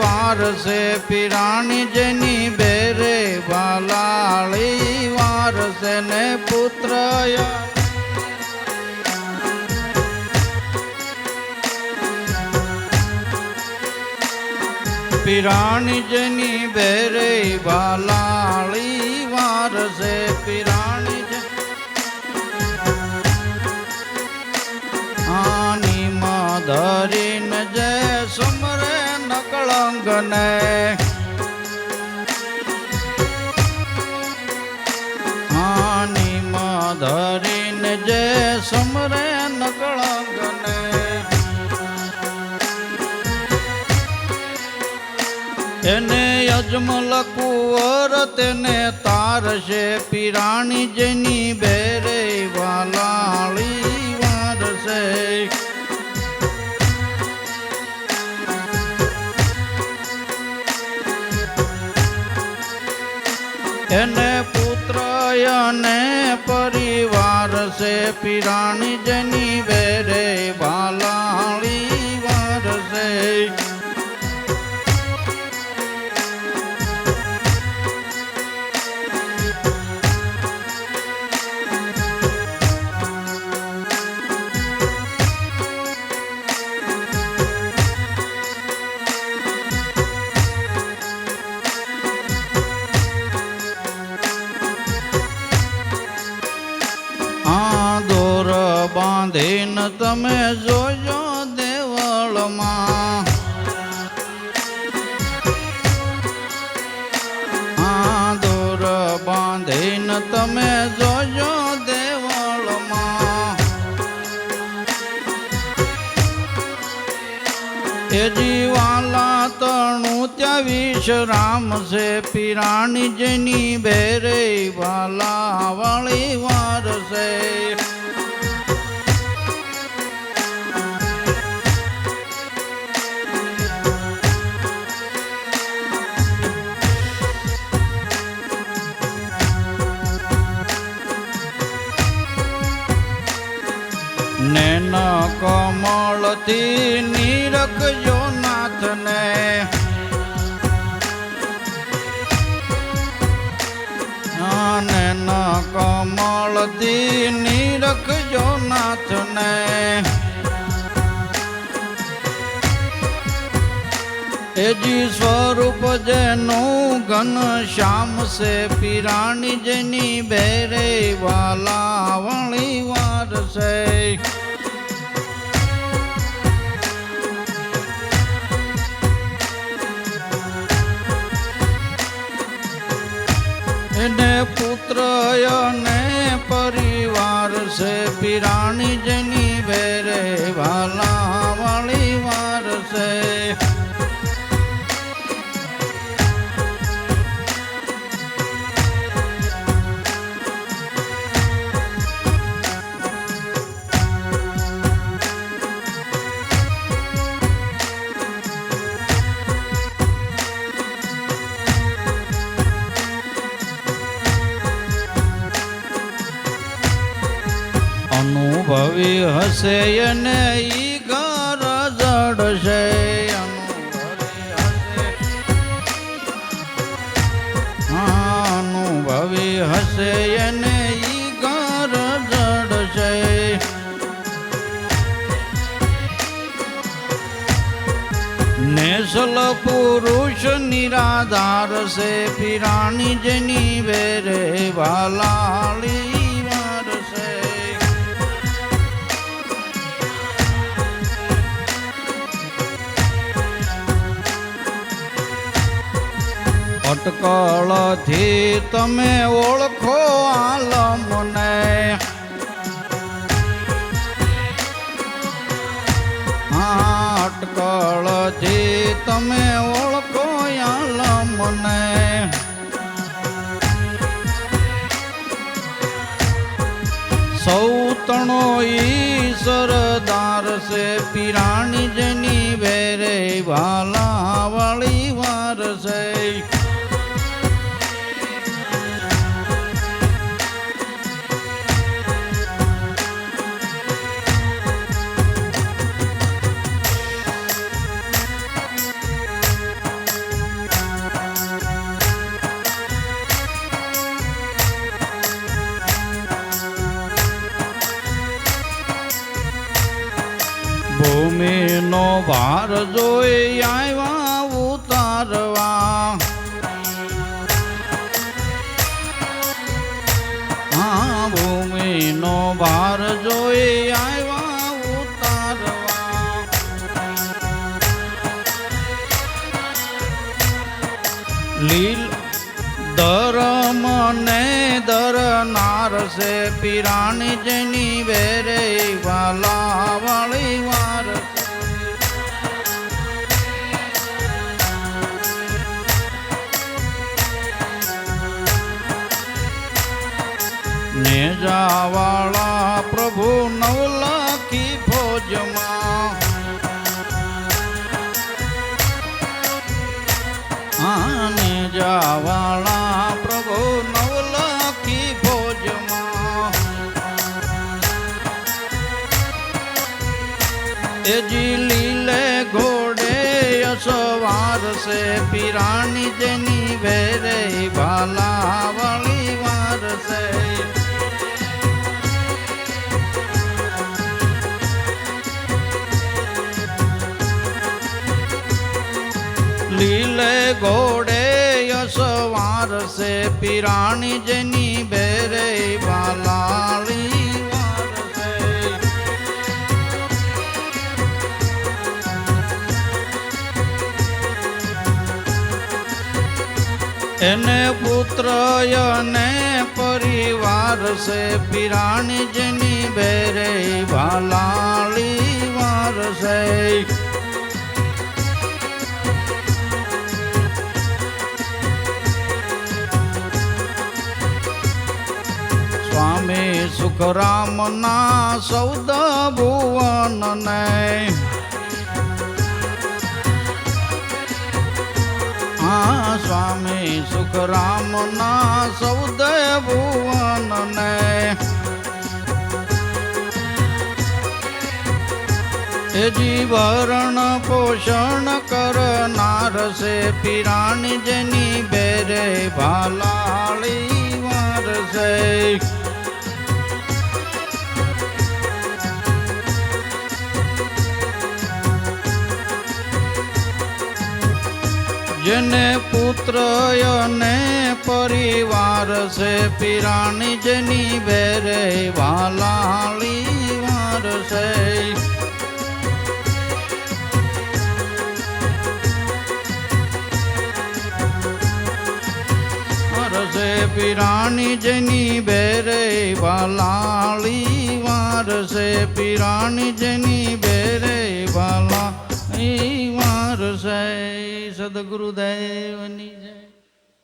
વાર છે, પિરાણી જેની બેરે બાલાળી વાર છે ને પુત્ર પિરાણી જેની બેરે બાલાળી વાર છે, પિરાણી આની સુમરે નકળંગને આની ધરીને જય સુમરે નકળંગને. એને અજમલ કુંવર તેને તારશે પીરાણી જેની બેરે વાલાળી વારસે એને પુત્ર અને પરિવાર છે પિરાણી જની વેરે વાલાળી બાંધીને તમે જોજો દેવળમાં. આ દોર બાંધીને તમે જોજો દેવળમાં. એ જીવાલા તણું ત્યાં વિશ્રામ છે, પીરાણી જેની બેરે વાલા વાળી નેન કમળથી નીરખજો નાથને. નેન કમળથી નીરખજો નાથને. એજી સ્વરૂપ જેનું ઘન શ્યામ સે પીરાણી જેની બેરે વાલા અને પરિવાર છે. પીરાણી જની વેરે વાલા વાળી વાર છે. હશે અને ઈ ઘર જડશે અનુભવી હશે અને ઈ ઘર જડશે. નેસલ પુરુષ નિરાધાર છે, પિરાણી જની વેરે વાલાળી અટકળથી તમે ઓળખો આલમને અટકળથી તમે ઓળખો આલમને સૌતણો ઈ સરદાર છે પિરાણી જની વેરે વાલા વાળી વાર છે. ભૂમિનો ભાર જોઈ આવ્યા ઉતારવા. હા ભૂમિનો ભાર જોઈ આવ્યા ધરનાર છે પીરાણી જની વેરે વાલા વાળી વાર. ને જાવાળા પ્રભુ નવલાખી ભોજમાં. આને જાવાળા તેજી લીલે ઘોડે અસવાર છે પીરાણી જેની વેરે ભાલા વાળી વાર છે. લીલે ઘોડે યશવાર છે પીરાણી જેની બેરે બાલાળી એને પુત્ર અને પરિવાર છે. પીરાણી જેની બેરે ભાલાળી વાર છે. સ્વામી સુખરામના સૌદ ભુવનને હા સ્વામી સુખરામના સૌદય ભુવનને એ જીવરણ પોષણ કરનાર છે પીરાણી જેની બેરે ભાલાળી વાર જેને પુત્ર અને પરિવાર છે, પીરાણી જેની બેરે વાલાલી વાર છે, પીરાણી જેની બેરે વાલાળી વાર છે, પીરાણી જેની બેરે વાલા વાર છે સદગુરુદેવની જય.